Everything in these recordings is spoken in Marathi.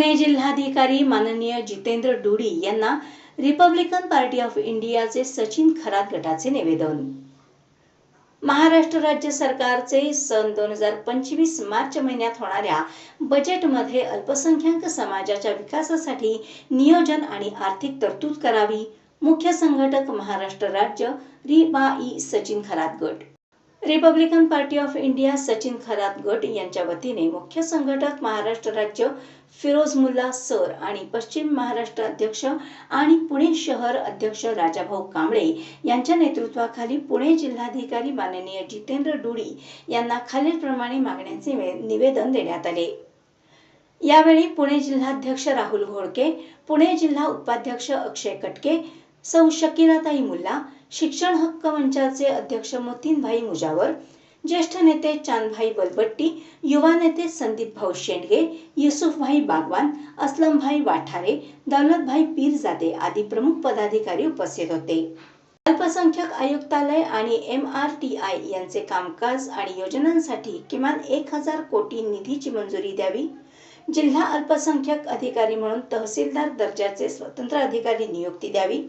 पुणे जिल्हाधिकारी माननीय जितेंद्र डुडी यांना रिपब्लिकन पार्टी ऑफ इंडियाचे सचिन खरात गटाचे निवेदन. महाराष्ट्र राज्य सरकारचे सन दोन हजार पंचवीस मार्च महिन्यात होणाऱ्या बजेटमध्ये अल्पसंख्याक समाजाच्या विकासासाठी नियोजन आणि आर्थिक तरतूद करावी मुख्य संघटक महाराष्ट्र राज्य रिबाई सचिन खरात गट. Republican Party of India Sachin Kharat गट यांच्या वतीने मुख्य संघटक महाराष्ट्र राज्य फिरोज मुल्ला सर आणि पश्चिम महाराष्ट्र अध्यक्ष आणि पुणे शहर अध्यक्ष राजाभाऊ कांबळे यांच्या नेतृत्वाखाली पुणे जिल्हाधिकारी माननीय जितेंद्र डुडी यांना खालीलप्रमाणे मागण्यांचे निवेदन देण्यात आले. यावेळी पुणे जिल्हाध्यक्ष राहुल घोडके पुणे जिल्हा उपाध्यक्ष अक्षय कटके सौ शकीलाताई मुल्ला शिक्षण हक्क मंचाचे अध्यक्ष मोतीनभाई मुजावर ज्येष्ठ नेते चांदभाई बलबट्टी युवा नेते संदीप भाऊ शेंडगे युसुफभाई बागवान असलमभाई वाठारे दौलतभाई पीरजादे आदी प्रमुख पदाधिकारी उपस्थित होते. अल्पसंख्याक आयुक्तालय आणि एम आर टी आय यांचे कामकाज आणि योजनांसाठी किमान एक हजार कोटी निधीची मंजुरी द्यावी. जिल्हा अल्पसंख्याक अधिकारी म्हणून तहसीलदार दर्जाचे स्वतंत्र अधिकारी नियुक्ती द्यावी.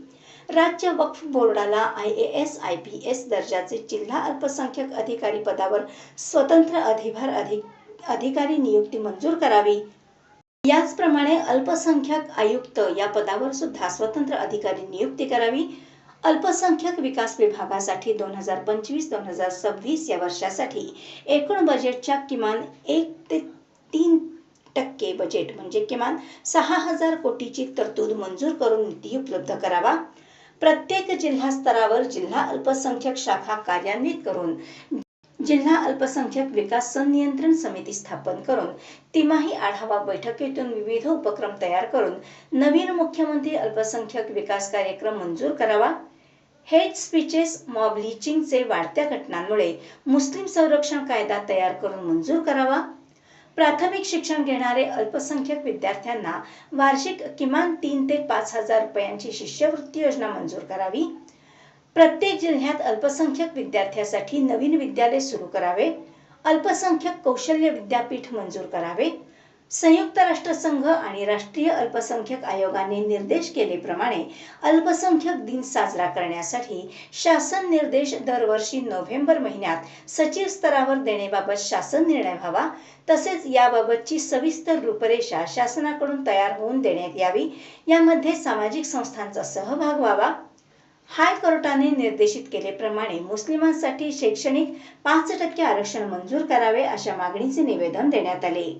राज्य वक्फ बोर्डाला I A S I P S दर्जाचे जिल्हा अल्पसंख्याक अधिकारी पदावर स्वतंत्र अधिभार अधिक अधिकारी नियुक्ती मंजूर करावी. याचप्रमाणे अल्पसंख्याक आयुक्त या पदावर सुद्धा स्वतंत्र अधिकारी नियुक्ती करावी. अल्पसंख्याक विकास विभागासाठी दोन हजार पंचवीस दोन हजार सव्वीस या वर्षासाठी एकूण बजेटच्या किमान एक ते तीन टक्के बजेट म्हणजे किमान सहा हजार कोटीची तरतूद मंजूर करून निधी उपलब्ध करावा. प्रत्येक जिल्हा स्तरावर जिल्हा अल्पसंख्यक शाखा कार्यान्वित करून जिल्हा अल्पसंख्याक विकास संनियंत्रण समिती स्थापन करून तिमाही आढावा बैठकीतून विविध उपक्रम तयार करून नवीन मुख्यमंत्री अल्पसंख्याक विकास कार्यक्रम मंजूर करावा. हेट स्पीचेस मॉब लिचिंगचे वाढत्या घटनांमुळे मुस्लिम संरक्षण कायदा तयार करून मंजूर करावा. प्राथमिक शिक्षण घेणारे अल्पसंख्याक विद्यार्थ्यांना वार्षिक किमान तीन ते पाच हजार रुपयांची शिष्यवृत्ती योजना मंजूर करावी. प्रत्येक जिल्ह्यात अल्पसंख्याक विद्यार्थ्यासाठी नवीन विद्यालय सुरू करावे. अल्पसंख्याक कौशल्य विद्यापीठ मंजूर करावे. संयुक्त राष्ट्रसंघ आणि राष्ट्रीय अल्पसंख्यक आयोगाने निर्देश केलेप्रमाणे अल्पसंख्यक दिन साजरा करण्यासाठी शासन निर्देश दरवर्षी नोव्हेंबर महिन्यात सचिव स्तरावर देण्याबाबत शासन निर्णय व्हावा. तसेच याबाबतची सविस्तर रूपरेषा शासनाकडून तयार होऊन देण्यात यावी. यामध्ये सामाजिक संस्थांचा सहभाग व्हावा. हायकोर्टाने निर्देशित केलेप्रमाणे मुस्लिमांसाठी शैक्षणिक पाच टक्के आरक्षण मंजूर करावे अशा मागणीचे निवेदन देण्यात आले.